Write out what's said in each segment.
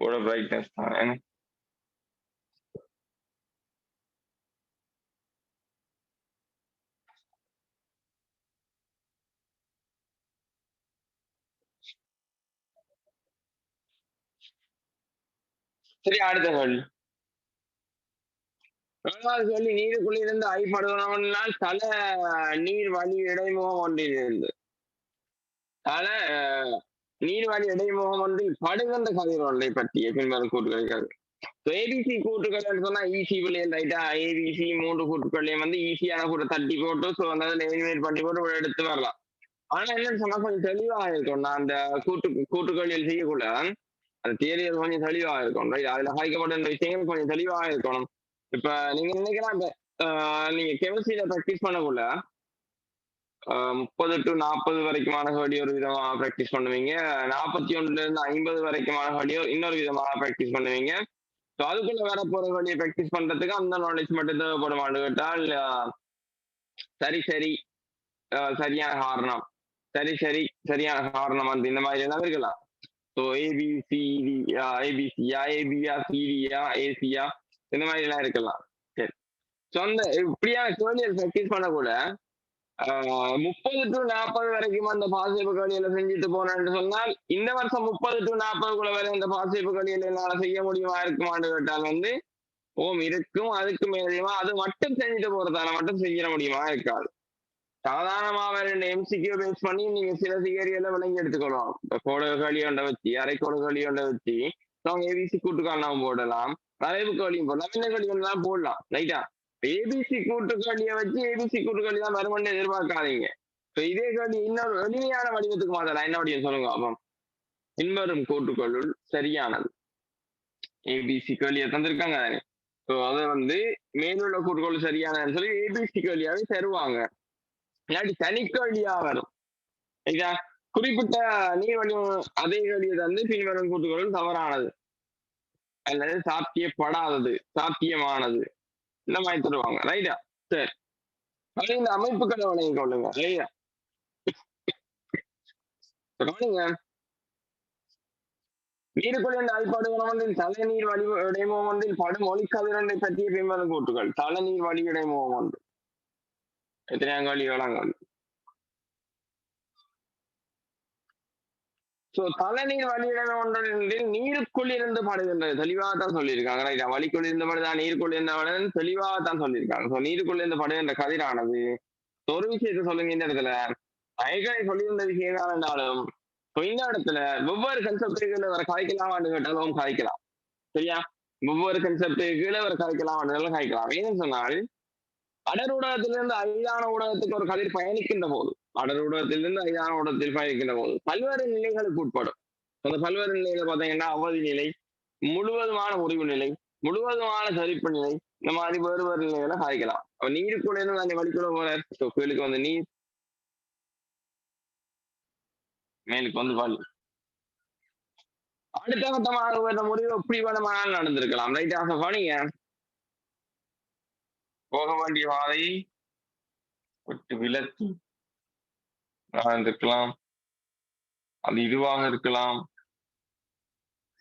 கூட பிரைட்னஸ் தான் சரி அடுத்த கேள்வி. சொல்லி கேள்வி நீருக்குள்ளிருந்து ஐப்படுவனால் தல நீர் வழி இடைமுகம் ஒன்றிலிருந்து. தலை அஹ், இடைமுகம் வந்து இடைமுகம் ஒன்றில் படுகின்ற கதிரொன்றை பற்றிய பின்வரும் கூட்டுகள் ஏபிசி கூட்டுகள் சொன்னா ஈசி பிள்ளைகள் ரைட்டா ஏபிசி மூன்று கூட்டுகளையும் வந்து ஈஸியான கூட்ட தட்டி போட்டு ஸோ அந்த எலிமினேட் பண்ணி போட்டு எடுத்து வரலாம். ஆனா என்னன்னு சொன்னா கொஞ்சம் தெளிவாக இருக்கும். நான் அந்த கூட்டு கூட்டுகளில் செய்யக்குள்ள அந்த தேரியல் கொஞ்சம் தெளிவாக இருக்கும். ரைட் அதுல ஹைக்கப்பட்ட விஷயங்கள் கொஞ்சம் தெளிவா இருக்கணும். இப்ப நீங்க நினைக்கலாம் இப்ப ஆஹ் நீங்க கெமிஸ்ட்ரியில ப்ராக்டிஸ் பண்ணக்குள்ள முப்பது டு நாற்பது வரைக்குமான ஹேர்டியோ ஒரு விதமா ப்ராக்டிஸ் பண்ணுவீங்க. நாற்பத்தி ஒன்றுல இருந்து ஐம்பது வரைக்குமான ஹேர்டியோ இன்னொரு விதமாக ப்ராக்டிஸ் பண்ணுவீங்க. ஸோ அதுக்குள்ள வர போற வழியை ப்ராக்டிஸ் பண்றதுக்கு அந்த நாலேஜ் மட்டும் தேவைப்படுமான்னு கேட்டால் சரி சரி ஆஹ் சரியான காரணம். சரி சரி சரியான காரணம் வந்து இந்த மாதிரி எல்லாம் இருக்கலாம். ஸோ ஏபிசிடி ஏபிசியா ஏபியா சிடியா ஏசியா இந்த மாதிரி எல்லாம் இருக்கலாம். சரி. ஸோ அந்த இப்படியான கேள்விகள் ப்ராக்டிஸ் பண்ண கூட முப்பது டு நாற்பது வரைக்கும் அந்த பாசிப்பு கடியில செஞ்சுட்டு போனேன்னு சொன்னால் இந்த வருஷம் முப்பது டு நாற்பதுக்குள்ள வரை இந்த பாசிப்பு கடியில என்னால செய்ய முடியுமா இருக்குமான்னு கேட்டால் வந்து ஓம் இருக்கும் அதுக்கு மேலேயுமா அது மட்டும் செஞ்சுட்டு போறதால மட்டும் செய்ய முடியுமா இருக்காது. சாதாரணமாக ரெண்டு எம்சிக்யூ பேஸ் பண்ணி நீங்க சில சிகரியெல்லாம் விளங்கி எடுத்துக்கலாம் இப்போ களியோண்ட வச்சு அரை கோடு களியோண்ட வச்சு அவங்க ஏவிசி கூட்டுக்காரணம் போடலாம். வரைவு கோழியும் போடலாம். என்ன கோழி போடலாம். ரைட்டா ஏபிசி கூட்டுக்கல்லியை வச்சு ஏபிசி கூட்டுக்கல்லி தான் வருமானு எதிர்பார்க்காதீங்க. இப்போ இதே கல்வி இன்னொரு எளிமையான வடிவத்துக்கு மாத்தலாம். என்ன வடிவம் சொல்லுங்க அப்போ பின்வரும் கூட்டுக்களுள் சரியானது. ஏபிசி கேள்வியை தந்திருக்காங்க தானே. ஸோ அதை வந்து மேலுள்ள கூட்டுக்கொள் சரியானதுன்னு சொல்லி ஏபிசி கேள்வியாவே தருவாங்க. இல்லாட்டி தனிக்கல்வியா வரும். இதா குறிப்பிட்ட நீர் வடிவம் அதே கேள்வியை தந்து பின்வரும் கூட்டுக்களுள் தவறானது. அல்லது சாத்தியப்படாதது சாத்தியமானது. இந்த மாதிரி தருவாங்க? ரைட்டா சரி. அது இந்த அமைப்புகளை வழங்கி கொள்ளுங்க. ரைட்டா கவனிங்க. நீருக்குள்ள அல்பாடு வந்து தலைநீர் வழி வந்து ஒன்றில் படும் ஒளிக்கதிரண்டை பற்றிய பின்வரும் கூட்டுகள் தலைநீர் வந்து இடைமுகம் ஒன்று. எத்தனையாம் சோ தலைநீர் வழியிடம் ஒன்றில் நீருக்குள் இருந்து படுகின்றது. தெளிவாக தான் சொல்லியிருக்காங்க ரைட்டா வழிக்குள் இருந்து படுதான் நீருக்குள் இருந்த தெளிவாக தான் சொல்லியிருக்காங்க. சோ நீருக்குள் இருந்து படுகின்ற கதிரானது ஒரு விஷயத்தை சொல்லுங்க இந்த இடத்துல. ஐகனை சொல்லியிருந்த விஷயம் என்றாலும் இந்த இடத்துல ஒவ்வொரு கன்செப்டுக்கு வர கதைக்கலாமான்னு கேட்டாலும் கலைக்கலாம் சரியா? ஒவ்வொரு கன்செப்டுகளை வர கதைக்கலாமான்னு கலைக்கலாம் ஏன்னு சொன்னால் அடர் ஊடகத்திலிருந்து அரியான ஊடகத்துக்கு ஒரு கதிர் பயணிக்கின்ற போது அடர் ஊடகத்திலிருந்து ஐதான ஊடகத்தில் பயணிக்கின்ற போது பல்வேறு நிலைகளுக்கு உட்படும். அந்த பல்வேறு நிலையில பாத்தீங்கன்னா அவதி நிலை முழுவதுமான முறிவு நிலை முழுவதுமான சரிப்பு நிலை இந்த மாதிரி வேறு வேறு நிலைகளை சாதிக்கலாம். அப்ப நீருக்குள்ள இருந்து அந்த வழிக்குள்ள போற கோயிலுக்கு வந்து நீர் மேலுக்கு வந்து வலி. அடுத்த கட்டமாக வந்த முடிவு எப்படி வேணுமானாலும் நடந்திருக்கலாம். ரைட்டாக கவனிங்க போக வேண்டிய பாதை விட்டு விலக்கி. இருக்கலாம் அது இதுவாக இருக்கலாம்.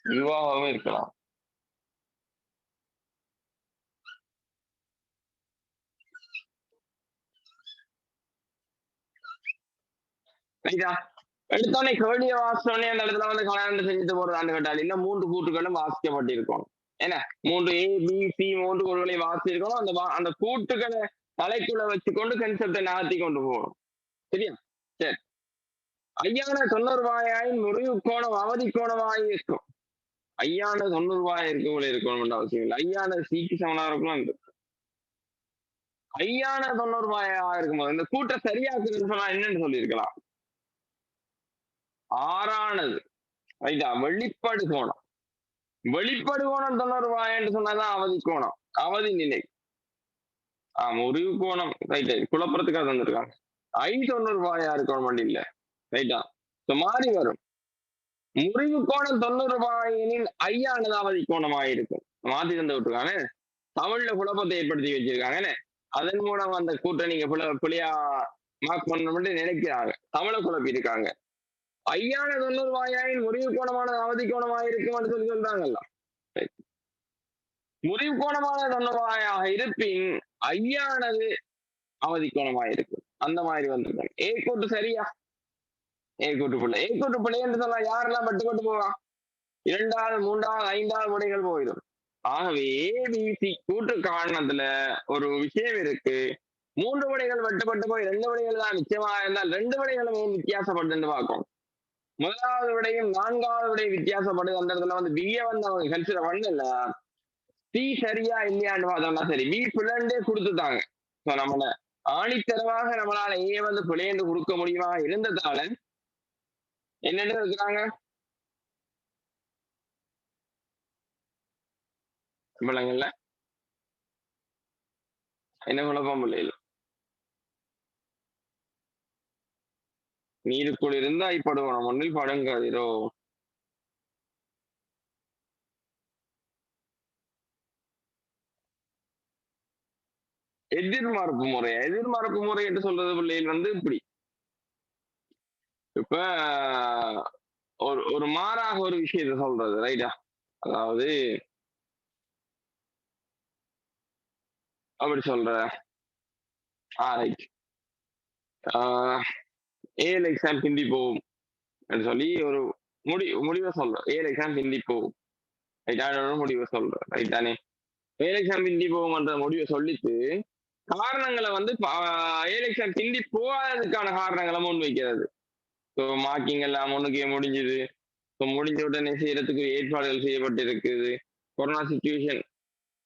இதுவாகவும் இருக்கலாம். எடுத்தோடனே கேள்விய வாசிச்சோடனே அந்த இடத்துல வந்து கல்யாணம் செஞ்சுட்டு ஆண்டு கேட்டால் இல்ல மூன்று கூட்டுகளும் வாசிக்கப்பட்டிருக்கும் என்ன? மூன்று ஏ பி சி மூன்று கூறுகளை வாசிச்சிருக்கணும். அந்த வா- அந்த கூட்டுகளை தலைக்குள்ள வச்சுக்கொண்டு கன்செப்டை நகர்த்தி கொண்டு போகணும். சரியா? சரி. ஐயான தொண்ணூறுபாயின் முறிவு கோணம் அவதி கோணமாக இருக்கும். ஐயான தொண்ணூறு இருக்க போல இருக்கணும் அவசியம் இல்லை. ஐயான சீக்கு சமனா இருக்கணும் இருக்கு ஐயான தொண்ணூறுபாயா இருக்கும்போது இந்த கூட்ட சரியாக்குன்னு சொன்னா என்னன்னு சொல்லியிருக்கலாம்? ஆறானது. ரைட்டா வெளிப்பாடு கோணம். வெளிப்பாடு கோணம் தொண்ணூறு என்று சொன்னாதான் அவதி கோணம். அவதி நிலை. ஆஹ் முறிவு கோணம். ரைட் குழப்பத்துக்காக தந்திருக்காங்க. ஐ ரூபாயா இருக்கணும் வண்டி இல்ல ரைட்டா இந்த மாறி வரும். முறிவு கோணம் தொண்ணூறு ரூபாயினின் ஐயானது அவதி கோணமாக இருக்கும். மாத்தி தந்து விட்டுருக்காங்க. தமிழ்ல குழப்பத்தை ஏற்படுத்தி வச்சிருக்காங்க. அதன் மூலம் அந்த கூட்டணிங்க பிழை பிழையா மார்க் பண்ணணும்னு நினைக்கிறாங்க. தமிழை குழப்பி இருக்காங்க ஐயான தொண்ணூறு வாயாயின் முறிவு கோணமானது அவதி கோணமாக இருக்கும் சொல்லி சொல்றாங்கல்ல. முறிவு கோணமான தொண்ணூறு வாயாக இருப்பின் ஐயானது அவதி கோணமாக இருக்கும். அந்த மாதிரி வந்திருக்காங்க. ஏ கூட்டு சரியா? ஏ கூட்டு பிள்ளை ஏ கூட்டு பிள்ளை என்று சொன்னா யாரெல்லாம் பட்டுக்கொண்டு போவா? இரண்டாவது மூன்றாவது ஐந்தாவது முறைகள் போயிடும். ஆகவே ஏபிசி கூட்டு காரணத்துல ஒரு விஷயம் இருக்கு. மூன்று முறைகள் வெட்டப்பட்டு போய் ரெண்டு முறைகள் தான் நிச்சயமா இருந்தால் ரெண்டு விடைகளும் ஏன் பார்க்கும் முதலாவது விடையும் நான்காவது விடையும் வித்தியாசப்படுது. அந்த இடத்துல வந்து பிஏ வந்து அவங்க கன்சிடர் பண்ணல. சி சரியா இல்லையான்னு பார்த்தோம்னா சரி. பி பிள்ளைண்டே கொடுத்துட்டாங்க. ஸோ நம்மள ஆணித்தரமாக நம்மளால ஏ வந்து பிழையந்து கொடுக்க முடியுமா? இருந்ததால என்னென்ன இருக்கிறாங்க? சம்பளங்கள்ல என்ன குழப்பம் இல்லையில நீருக்குள் இருந்தா இப்படுவோம் ஒன்றில் படுங்காதிரோ எதிர்மார்ப்பு முறை. எதிர்மார்ப்பு முறை என்று சொல்றது பிள்ளைகள் வந்து இப்படி. இப்ப ஒரு ஒரு மாறாக ஒரு விஷயத்த சொல்றது ரைட்டா அதாவது அப்படி சொல்ற. ஆ ரைட் ஏழு எக்ஸாம் ஹிந்தி போகும் அப்படின்னு சொல்லி ஒரு முடி முடிவை சொல்றேன் ஏழு எக்ஸாம் ஹிந்தி போகும். ரைட்டான முடிவை சொல்றேன் ரைட் தானே? ஏழு எக்ஸாம் ஹிந்தி போகும்ன்ற முடிவை சொல்லிட்டு காரணங்களை வந்து எலெக்ஷன் திண்டி போகாததுக்கான காரணங்களை முன் வைக்கிறது ஸோ மார்க்கிங் எல்லாம் முன்னுக்கே முடிஞ்சுது. ஸோ முடிஞ்ச உடனே செய்யறதுக்கு ஏற்பாடுகள் செய்யப்பட்டிருக்குது. கொரோனா சுச்சுவேஷன்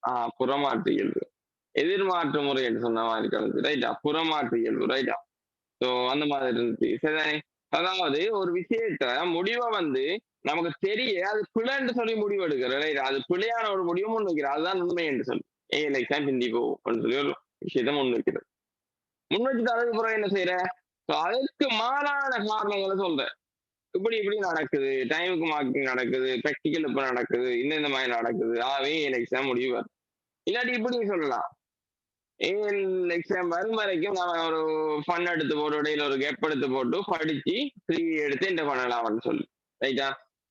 ஆஹ் புறமாற்று இயல்பு எதிர்மாற்று முறை என்று சொன்ன மாதிரி கலந்து ரைட்டா புறமாற்று இயல்பு ரைட்டா ஸோ அந்த மாதிரி இருந்துச்சு. சரிதானே அதாவது ஒரு விஷயத்த முடிவை வந்து நமக்கு தெரிய அது பிழைன்னு சொல்லி முடிவு எடுக்கிற ரைட் அது பிழையான ஒரு முடிவும் முன் வைக்கிற அதுதான் உண்மை என்று சொல்லி. ஏ எக்ஸாம் ஹிந்தி போகும் சொல்லி விஷயத்த முன் வைக்கிறது முன் அதுக்கு பிறகு என்ன செய்யற அதற்கு அதுக்கு மாறான காரணங்களை சொல்ற. இப்படி இப்படி நடக்குது. டைமுக்கு மார்க்கிங் நடக்குது. ப்ராக்டிக்கல் இப்ப நடக்குது. இந்த இந்த மாதிரி நடக்குது. ஆவே என் எக்ஸாம் முடிவு வரும். இல்லாட்டி இப்படி சொல்லலாம். ஏன் எக்ஸாம் வரும் வரைக்கும் நான் ஒரு ஃபன் எடுத்து போட்டு இடையில ஒரு கேப் எடுத்து போட்டு படிச்சு ஃப்ரீ எடுத்து என்ன பண்ணலாம்னு சொல்லு. ரைட்டா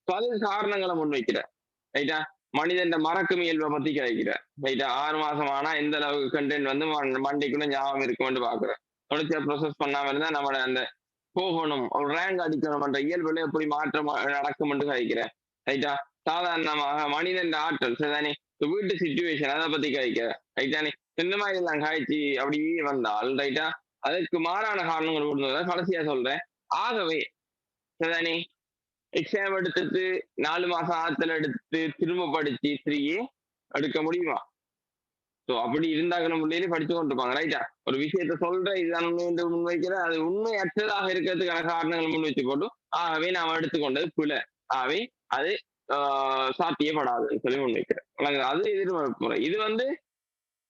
ஸோ அது காரணங்களை முன்வைக்கிறேன் ரைட்டா மனிதன் மறக்கும் இயல்பை பத்தி கிடைக்கிறேன் ரைட்டா? ஆறு மாசம் ஆனா எந்த அளவுக்கு கண்டென்ட் வந்து மண்டைக்குள்ள ஞாபகம் இருக்கும்னு பாக்குறேன் தொடர்ச்சியா ப்ரொசஸ் பண்ணாம இருந்தா நம்மள அந்த போகணும் ஒரு ரேங்க் அடிக்கணும்ன்ற இயல்புல எப்படி மாற்றம் நடக்கும்னு கழிக்கிறேன் ரைட்டா? சாதாரணமாக மனிதன் ஆற்றல் சரிதானே? வீட்டு சுச்சுவேஷன் அதை பத்தி கழிக்கிறேன் ரைட்டானே இந்த மாதிரி எல்லாம் காய்ச்சி அப்படியே வந்தால் ரைட்டா? அதுக்கு மாறான காரணங்கள் கொடுத்தத கடைசியா சொல்றேன். ஆகவே சரிதானே? எக்ஸாம் எடுத்துட்டு நாலு மாசம் ஆத்துல எடுத்து திரும்ப படிச்சு த்ரீயே எடுக்க முடியுமா? ஸோ அப்படி இருந்தாங்க நம்ம படிச்சு கொண்டிருப்பாங்க ரைட்டா ஒரு விஷயத்த சொல்ற இதுதான் உண்மை என்று முன்வைக்கிற அது உண்மை அற்றதாக இருக்கிறதுக்கான காரணங்கள் முன் வச்சு போட்டு ஆகவே நாம் எடுத்துக்கொண்டது பிழை. ஆகவே அது சாத்தியப்படாதுன்னு சொல்லி முன்வைக்கிறேன் அது எதிர்மறை. முறை இது வந்து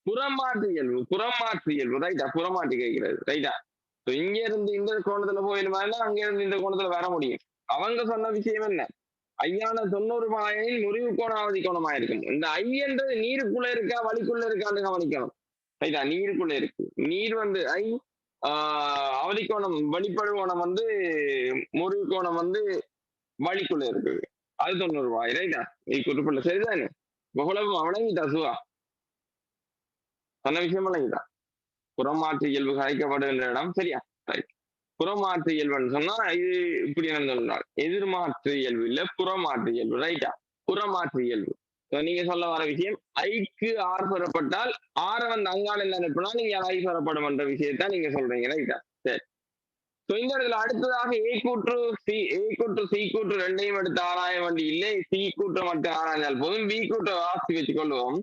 புறமாற்று இயல்பு புறமாற்று இயல்பு ரைட்டா புறமாற்றி கேட்கிறது ரைட்டா இங்க இருந்து இந்த கோணத்துல போயிருந்தாங்கன்னா அங்க இருந்து இந்த கோணத்துல வர முடியும்? அவங்க சொன்ன விஷயம் என்ன? ஐயான தொண்ணூறு மாயின் முறிவு கோணாவதி கோணமா இருக்கும் இந்த ஐயன்றது நீருக்குள்ள இருக்கா வழிக்குள்ள இருக்கான்னு கவனிக்கணும். ரைட்டா? நீருக்குள்ள இருக்கு. நீர் வந்து ஐ ஆஹ் அவதி கோணம் வழிபடு கோணம் வந்து முறிவு கோணம் வந்து வழிக்குள்ள இருக்குது. அது தொண்ணூறு ரூபாய் ரைட்டா? நீ குறிப்பிட்ட சரிதானே புகழவும் வழங்கிட்டா சுவா? சொன்ன விஷயம் வழங்கிட்டா புறமாற்று இயல்பு கலைக்கப்படுகின்ற இடம். சரியா? ரைட் புறமாற்று இயல்புன்னு சொன்னா இது இப்படி நடந்துள்ளார் எதிர்மாற்று இயல்பு இல்ல புறமாற்று இயல்பு. ரைட்டா புறமாற்று இயல்பு. நீங்க சொல்ல வர விஷயம் ஐக்கு ஆர் பெறப்பட்டால் ஆற வந்து அங்கால என்ன அனுப்பினா நீங்க ஐ பெறப்படும் என்ற விஷயத்த நீங்க சொல்றீங்க. ரைட்டா சரி. ஸோ இந்த இடத்துல அடுத்ததாக ஏ கூற்று சி ஏ கூற்று சி கூற்று ரெண்டையும் எடுத்து ஆராய வேண்டி இல்லை. சி கூற்று மட்டும் ஆராய்ந்தால் போதும். பி கூற்றை வாசி வச்சுக்கொள்வோம்.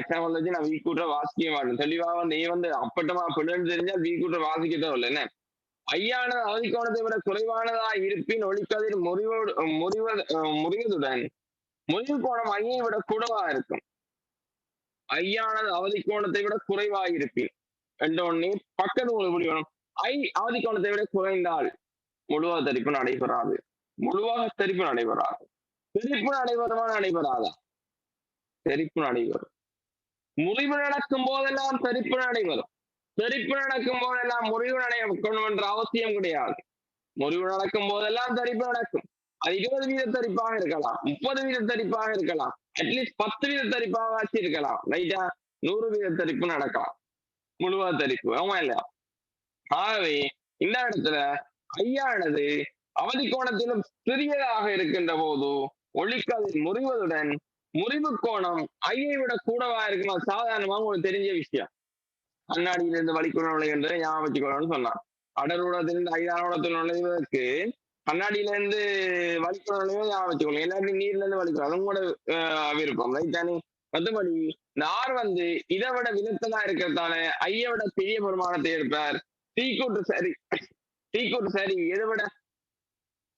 எக்ஸாம்பிள் வச்சு நான் வீ கூட்ட வாசிக்க மாட்டேன் தெளிவா வந்து ஏ வந்து அப்பட்டமா பிள்ளைன்னு தெரிஞ்சா வீ கூட்ட வாசிக்க தேவையில்ல. என்ன? ஐயானது அவதிக்கோணத்தை விட குறைவானதா இருப்பின் ஒளிக்கதிர் முறிவோடு முறிவ முறிவதுடன் முறிவு கோணம் ஐயை விட கூடவா இருக்கும். ஐயானது அவதிக்கோணத்தை விட குறைவா இருப்பின். என்ற ஒன்னே பக்கத்து உங்களுக்கு எப்படி வேணும் ஐ அவதிக்கோணத்தை விட குறைந்தால் முழுவாக தரிப்பு நடைபெறாது. முழுவாக தரிப்பு நடைபெறாது. தெரிப்பு நடைபெறுமா நடைபெறாதா? தெரிப்பு நடைபெறும். முறிவு நடக்கும் போதெல்லாம் தெரிப்பு நடைபெறும். தரிப்பு நடக்கும் போதெல்லாம் முறிவு நடக்கணும் என்ற அவசியம் கிடையாது. முறிவு நடக்கும் போதெல்லாம் தரிப்பு நடக்கும். அது இருபது வீத தரிப்பாக இருக்கலாம் முப்பது வீத தரிப்பாக இருக்கலாம் அட்லீஸ்ட் பத்து வீத தரிப்பாக ஆச்சு இருக்கலாம் ரைட்டா நூறு வீத தரிப்பு நடக்கலாம். முழுவா தரிப்பு ஆமா இல்லையா? ஆகவே இந்த இடத்துல ஐயானது அவதி கோணத்திலும் சிறியதாக இருக்கின்ற போது ஒளிக்கதிர் முறிவதுடன் முறிவு கோணம் ஐயை விட கூடவா இருக்கணும் சாதாரணமாக உங்களுக்கு தெரிஞ்ச விஷயம். கண்ணாடியிலிருந்து வலிக்குணம் நுழைகின்ற ஞாபகம் வச்சுக்கணும்னு சொன்னான். அடரூடத்திலிருந்து ஐதாரோடத்தில் நுழைவதற்கு கண்ணாடியில இருந்து வலிக்குணம் நுழைவு ஞாபகம் வச்சுக்கணும் எல்லாருக்கும் நீர்ல இருந்து வலிக்கணும். அதுவும் கூட விருப்பம். ரைட் தானே? மற்றபடி இந்த வந்து இதை விட விதத்தலா இருக்கிறதால ஐயை விட பெரிய பெருமானத்தை எடுப்பார். தீக்கூட்டு சரி. தீக்கூட்டு சரி. எதை விட?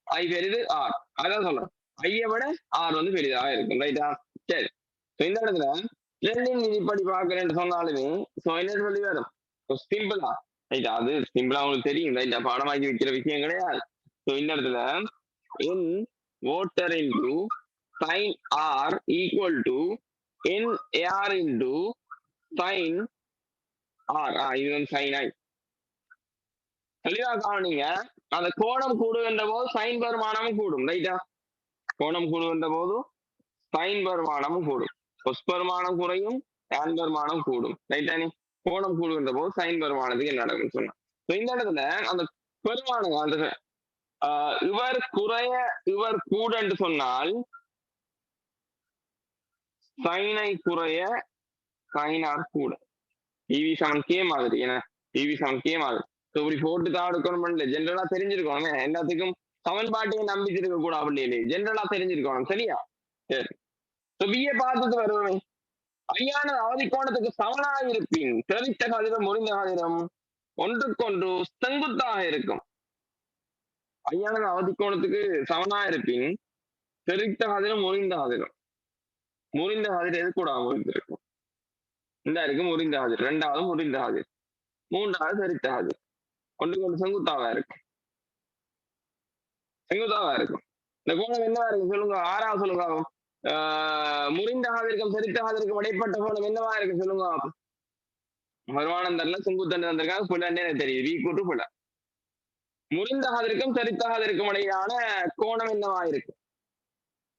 ஐ பெரிது ஆர். அதான் சொல்றேன் ஐயை விட ஆர் வந்து பெரிதாக இருக்கும். ரைட்டா சரி. இந்த இடத்துல இரண்டின் விதிப்படி பார்க்கிறேன்னு சொன்னாலுமே சோ என்ன சொல்லி வரும்? சிம்பிளா ரைட் அது சிம்பிளா உங்களுக்கு தெரியும். ரைட் பாடமாக்கி வைக்கிற விஷயம் கிடையாது. ஸோ இந்த இடத்துல N outer into sine R equal to N AR into sine R ah இது வந்து சைன் ஐ தெளிவா கவனிங்க. அந்த கோணம் கூடுகின்ற போது சைன் வருமானமும் கூடும். ரைட்டா? கோணம் கூடுகின்ற போது சைன் வருமானமும் கூடும். கொஸ் குறையும் tan பெருமானம் கூடும். ரைட்டா நீ கோணம் கூடுகின்ற போது சைன் பெருமானத்துக்கு என்ன நடக்கும்னு சொன்னா இந்த இடத்துல அந்த பெருமானம் அந்த ஆஹ் இவர் குறைய இவர் கூடன்னு சொன்னால் சைனை குறைய சைனார் கூட. இவி செவன் கே மாதிரி ஏன்னா இவி செவன் கே மாதிரி. இப்படி போட்டு தான் எடுக்கணும் ஜென்ரலா தெரிஞ்சிருக்கணும். எல்லாத்துக்கும் சமன்பாட்டையும் நம்பிட்டு இருக்க கூட அப்படி இல்லையே ஜென்ரலா தெரிஞ்சிருக்கணும். சரியா? சரி. So பார்த்துட்டு வருவோமே ஐயான அவதி கோணத்துக்கு சமனாக இருப்பின் தெளித்த காதிரம் முறிந்த கதிரம் ஒன்றுக்கொன்று செங்குத்தாக இருக்கும். ஐயான அவதி கோணத்துக்கு சமனாக இருப்பின் தெரித்த காதிரம் முறிந்த காதிரம் முறிந்த காதிர் எது கூட முறிந்திருக்கும்? இந்த இருக்கு முறிந்த கதிர் ரெண்டாவது முறிந்த கதிர் மூன்றாவது தெரித்த கதிர் ஒன்று கொண்டு செங்குத்தாவா இருக்கும். செங்குத்தாவா இருக்கும். இந்த கோணம் என்னவா இருக்கு சொல்லுங்க. ஆறாவது சொல்லுங்க. ஆஹ் முறிந்த ஆதிருக்கும் தெரித்த இடைப்பட்ட கோணம் என்னவா இருக்கு சொல்லுங்க. வருமானம் தரல செங்குத்தண்டு தந்திருக்காங்க புலன்னு எனக்கு தெரியுது. வீ கூட்டு புல. முறிந்த ஆதிருக்கும் இடையிலான கோணம் என்னவா இருக்கு?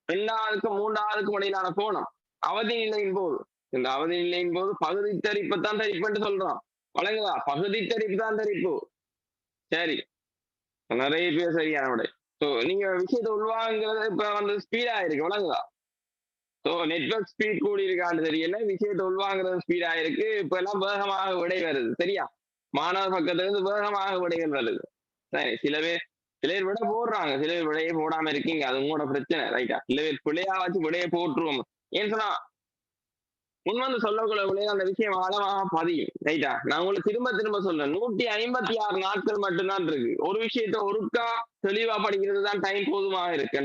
ரெண்டாவதுக்கும் மூன்றாவதுக்கும் இடையிலான கோணம். அவதி நிலையின் போது. இந்த அவதி நிலையின் போது பகுதி தரிப்பு தான் தரிப்புன்னு சொல்றோம். வழங்குதா? பகுதி தரிப்பு தான் தரிப்பு. சரி. நிறைய பேர் சரியான விடை ஸோ நீங்க விஷயத்தை உள்வாங்கிறது இப்ப வந்து ஸ்பீடா இருக்கு. வழங்குதா? ஸோ நெட்வொர்க் ஸ்பீட் கூடி இருக்கான்னு தெரியல. விஷயத்தை உள்வாங்குறது ஸ்பீடா இருக்கு இப்ப எல்லாம் வேகமாக விடை வருது. சரியா? மாணவர் பக்கத்துல இருந்து வேகமாக விடைகள் வருது. சரி சில பேர் சில பேர் விட போடுறாங்க. சில பேர் விடையே போடாம இருக்கீங்க. அது உங்களோட பிரச்சனை ரைட்டா சில பேர் பிள்ளையா வச்சு விடையை போட்டுருவோம். ஏன்னு சொன்னா முன் வந்து சொல்லக்குள்ள விளைய அந்த விஷயம் ஆழமாக பதியும் ரைட்டா நான் உங்களுக்கு திரும்ப திரும்ப சொல்றேன். நூத்தி ஐம்பத்தி ஆறு நாட்கள் மட்டும்தான் இருக்கு. ஒரு விஷயத்த ஒருக்கா தெளிவா படிக்கிறது தான் டைம் போதுமாக இருக்கு.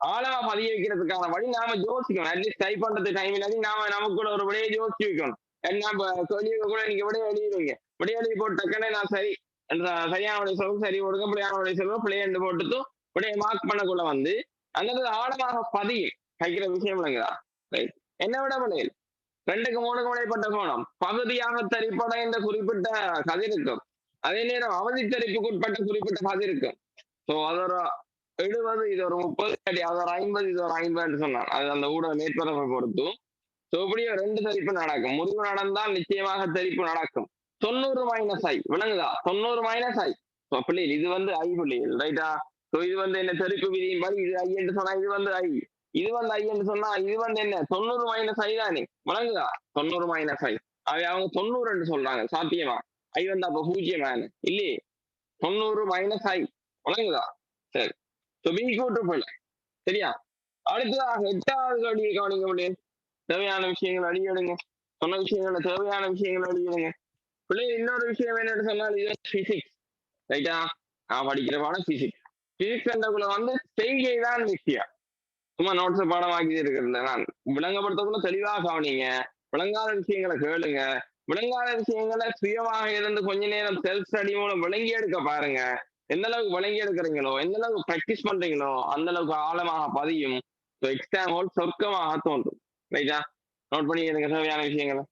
ஆளா பதிய வைக்கிறதுக்கான வழி நாம யோசிக்கணும். அட்லீஸ்ட் டைப் பண்றது டைம் இல்லாட்டி நாம நமக்குள்ள ஒரு விடையை யோசிச்சு வைக்கணும். என்ன சொல்லி கூட நீங்க விடைய எழுதிடுவீங்க. விடைய எழுதி போட்டு டக்குனே நான் சரி என்ற சரியான உடைய செலவு சரி ஒடுங்க பிள்ளையான உடைய சொல்லுவோம் பிள்ளைய என்று போட்டுட்டு விடைய மார்க் பண்ணக்குள்ள வந்து அந்த ஆழமாக பதியும். கைக்கிற விஷயம் இல்லைங்களா? ரைட் என்ன விட முடியல் ரெண்டுக்கு மூணுக்கு இடைப்பட்ட கோணம். பகுதியாக தரிப்பட என்ற குறிப்பிட்ட கதிருக்கும் அதே நேரம் அவதி தரிப்புக்கு உட்பட்ட குறிப்பிட்ட கதிருக்கும் ஸோ அதோட எழுபது இது ஒரு முப்பது அடி அது ஒரு ஐம்பது இது ஒரு ஐம்பதுன்னு சொன்னான் அது அந்த ஊடக மேற்பரப்பை பொறுத்தும். ஸோ இப்படியே ரெண்டு தரிப்பு நடக்கும். முறிவு நடந்தால் நிச்சயமாக தரிப்பு நடக்கும். தொண்ணூறு மைனஸ் ஐ விளங்குதா? தொண்ணூறு மைனஸ் ஐ பிள்ளைகள் இது வந்து ஐ பிள்ளைகள் ரைட்டா ஸோ இது வந்து என்ன? தெருப்பு விதியும் படி இது ஐ என்று சொன்னா இது வந்து ஐ இது வந்து ஐ என்று சொன்னா இது வந்து என்ன? தொண்ணூறு மைனஸ் ஐ தானே. விளங்குதா? தொண்ணூறு மைனஸ் ஐ அவை அவங்க தொண்ணூறு என்று சொல்றாங்க. சாத்தியமா? ஐ வந்து அப்ப பூஜ்ஜியமா இல்லையே? தொண்ணூறு மைனஸ் ஐ விளங்குதா? சரி. ஸோ பி கூட்டு போல சரியா? அடுத்ததாக எட்டாவது கடியை கவனிக்க முடியும். தேவையான விஷயங்கள் அடியெடுங்க. சொன்ன விஷயங்கள தேவையான விஷயங்கள் அடியெடுங்க. பிள்ளைங்க இன்னொரு விஷயம் என்னன்னு சொன்னால் இது பிசிக்ஸ் ரைட்டா நான் படிக்கிற பாடம் பிசிக்ஸ் பிசிக்ஸ் என்றக்குள்ள வந்து செய்கை தான் விஷயம் சும்மா நோட்ஸ் பாடமாக்கி இருக்கிறது நான் விளங்கப்படுத்தக்குள்ள தெளிவாக கவனிங்க. விளங்காத விஷயங்களை கேளுங்க. விளங்காத விஷயங்களை சுயமாக இருந்து கொஞ்ச நேரம் செல்ஃப் ஸ்டடி மூலம் விளங்கி எடுக்க பாருங்க. எந்த அளவுக்கு வழங்கி எடுக்கிறீங்களோ எந்த அளவுக்கு ப்ராக்டிஸ் பண்றீங்களோ அந்த அளவுக்கு ஆழமாக பதியும். எக்ஸாம் ஹோல் சொர்க்கமாக தோன்றும். ரைட்டா நோட் பண்ணி எனக்கு தேவையான விஷயங்களை.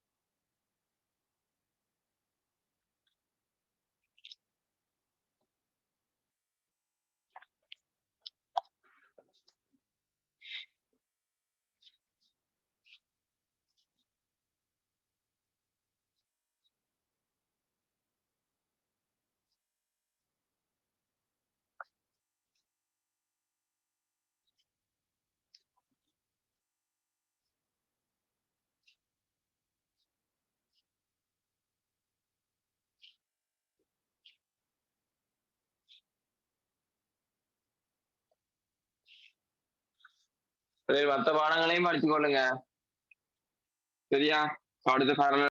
அதே பாடங்களையும் படிச்சு கொள்ளுங்க சரியா? அடுத்த பாடம்